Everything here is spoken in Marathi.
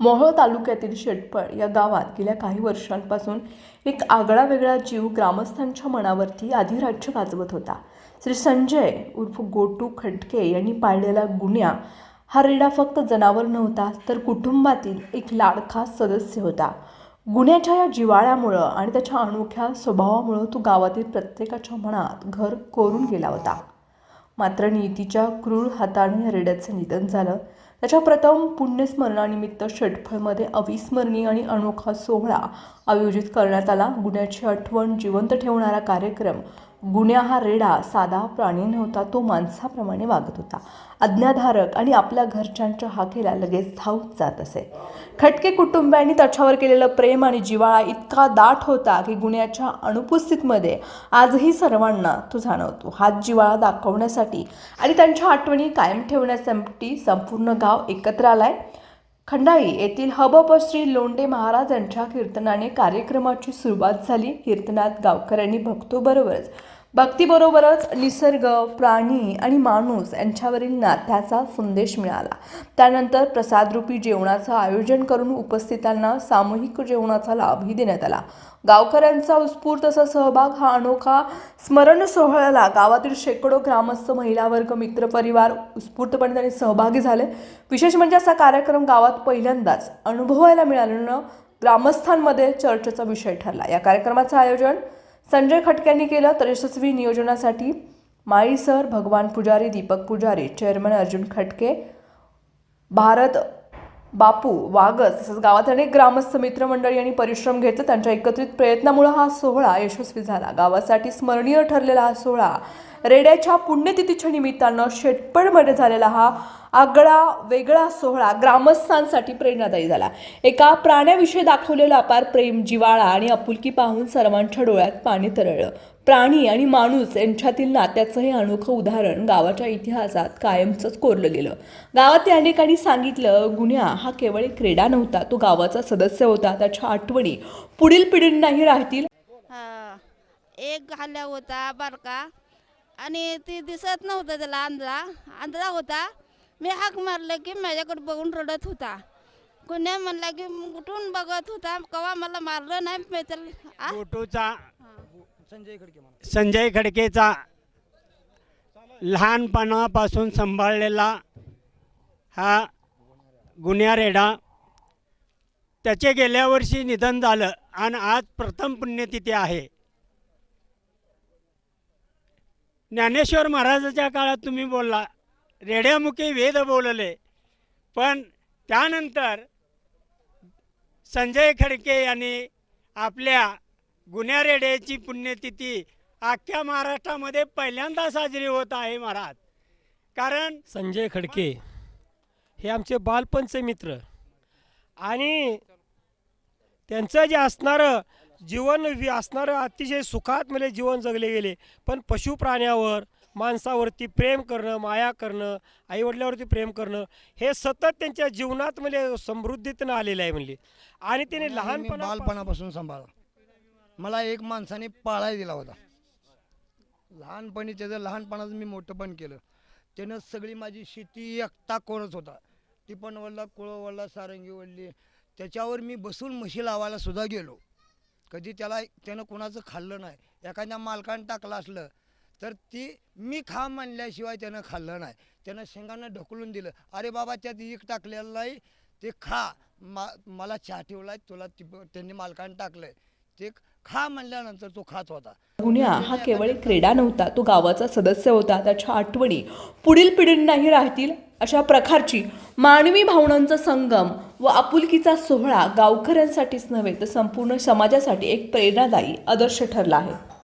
मोहोळ तालुक्यातील शेटपळ या गावात गेल्या काही वर्षांपासून एक आगळा वेगळा जीव ग्रामस्थांच्या मनावरती अधिराज्य गाजवत होता. श्री संजय उर्फ गोटू खटके यांनी पाळलेला गुन्ह्या हा रेडा फक्त जनावर नव्हता तर कुटुंबातील एक लाडखा सदस्य होता. गुन्ह्याच्या या जिवाळ्यामुळं आणि त्याच्या अनोख्या स्वभावामुळं तो गावातील प्रत्येकाच्या मनात घर कोरून गेला होता. मात्र नीतीच्या क्रूर हाताने रेड्याचं निधन झालं. त्याच्या प्रथम पुण्यस्मरणानिमित्त षटफळमध्ये अविस्मरणीय आणि अनोखा सोहळा आयोजित करण्यात आला. गुन्ह्याची आठवण जिवंत ठेवणारा कार्यक्रम गुण्या हा रेडा साधा प्राणी नव्हता तो माणसाप्रमाणे वागत होता. आज्ञाधारक आणि आपल्या घरच्यांच्या हाकेला लगेच धावत जात असे. खटके कुटुंबियांनी त्याच्यावर केलेलं प्रेम आणि जिव्हाळा इतका दाट होता की गुन्ह्याच्या अनुपस्थितीमध्ये आजही सर्वांना तो जाणवतो. हात जिव्हाळा दाखवण्यासाठी आणि त्यांच्या आठवणी कायम ठेवण्यासाठी संपूर्ण गाव एकत्र आलाय. खंडाई येथील हबप श्री लोंडे महाराज यांच्या कीर्तनाने कार्यक्रमाची सुरुवात झाली. कीर्तनात गावकऱ्यांनी भक्तोबरोबरच भक्तीबरोबरच निसर्ग प्राणी आणि माणूस यांच्यावरील नात्याचा संदेश मिळाला. त्यानंतर प्रसादरूपी जेवणाचं आयोजन करून उपस्थितांना सामूहिक जेवणाचा लाभही देण्यात आला. गावकऱ्यांचा उत्स्फूर्त असा सहभाग हा अनोखा स्मरण सोहळ्याला गावातील शेकडो ग्रामस्थ महिला वर्ग मित्रपरिवार उत्स्फूर्तपणे त्यांनी सहभागी झाले. विशेष म्हणजे असा कार्यक्रम गावात पहिल्यांदाच अनुभवायला मिळाल्यानं ग्रामस्थांमध्ये चर्चेचा विषय ठरला. या कार्यक्रमाचं आयोजन संजय खटक्यांनी केलं तर यशस्वी नियोजनासाठी माळी सर भगवान पुजारी दीपक पुजारी चेअरमन अर्जुन खटके भारत बापू वागस तसंच गावात अनेक ग्रामस्थ मित्रमंडळी यांनी परिश्रम घेतले. त्यांच्या एकत्रित प्रयत्नामुळे हा सोहळा यशस्वी झाला. गावासाठी स्मरणीय ठरलेला हा सोहळा रेड्याच्या पुण्यतिथीच्या निमित्तानं शेटपडमध्ये झालेला हा आगळा वेगळा सोहळा ग्रामस्थांसाठी प्रेरणादायी झाला. एका प्राण्याविषयी दाखवलेलं अपार प्रेम जिवाळा आणि आपुलकी पाहून सर्वांच्या डोळ्यात पाणी तरळलं. प्राणी आणि माणूस यांच्यातील नात्याचं हे अनोखं उदाहरण गावाच्या इतिहासात कायमचंच कोरलं गेलं. गावातील अनेकांनी सांगितलं गुन्हा हा केवळ एक क्रीडा नव्हता तो गावाचा सदस्य होता. त्याच्या आठवणी पुढील पिढींनाही राहतील. एक घाल्या होता बारका आणि ती दिसत नव्हतं त्याला आंधळा. आंधळा होता. मी हाक मारलं की माझ्याकडे बघून रडत होता. कोण्या म्हणला की कुठून बघत होता. कवा मला मारलं नाही मी त्याला आ? फोटोचा संजय खडकेचा लहानपणापासून सांभाळलेला हा गुन्हा रेडा त्याचे गेल्या वर्षी निधन झालं आणि आज प्रथम पुण्यतिथी आहे. ज्ञानेश्वर महाराजाच्या काळात तुम्ही बोलला. रेड्यामुखी वेद बोलले. पण त्यानंतर संजय खडके यांनी आपल्या गुन्हा रेड्याची पुण्यतिथी अख्ख्या महाराष्ट्रामध्ये पहिल्यांदा साजरी होत आहे महाराज. कारण संजय खडके हे आमचे बालपणचे मित्र. आणि त्यांचं जे असणारं जीवन वि- असणारं अतिशय सुखात म्हणजे जीवन जगले गेले. पण पशुप्राण्यावर माणसावरती प्रेम करणं माया करणं आईवडिलावरती प्रेम करणं हे सतत त्यांच्या जीवनात म्हणजे समृद्धीतनं आलेलं आहे म्हणले. आणि त्याने मी लहानपणा बालपणापासून सांभाळा मला एक माणसाने पाळाय दिला होता. लहानपणी त्याचं लहानपणाचं मी मोठं पण केलं त्यानं सगळी माझी शेती एकटा कोरत होता. ती पण वडला कुळं वडला सारंगी वडली. त्याच्यावर मी बसून म्हशी लावायला सुद्धा गेलो. कधी त्याला त्यानं कुणाचं खाल्लं नाही. एखाद्या मालकानं टाकलं असलं तर ती मी खा म्हणल्याशिवाय त्यानं खाल्लं नाही. त्यानं शेंगानं ढकलून दिलं. अरे बाबा त्यात एक टाकलेलं नाही ते खा. मा मला चहा ठेवलाय तुला त्यांनी मालकानं टाकलंय. ते खा म्हणल्यानंतर तो खात होता. गुन्हा हा केवळ एक क्रीडा नव्हता तो गावाचा सदस्य होता. त्याच्या आठवणी पुढील पिढींनाही राहतील अशा प्रकारची मानवी भावनांचा संगम व आपुलकीचा सोहळा गावकऱ्यांसाठीच नव्हे तर संपूर्ण समाजासाठी एक प्रेरणादायी आदर्श ठरला आहे.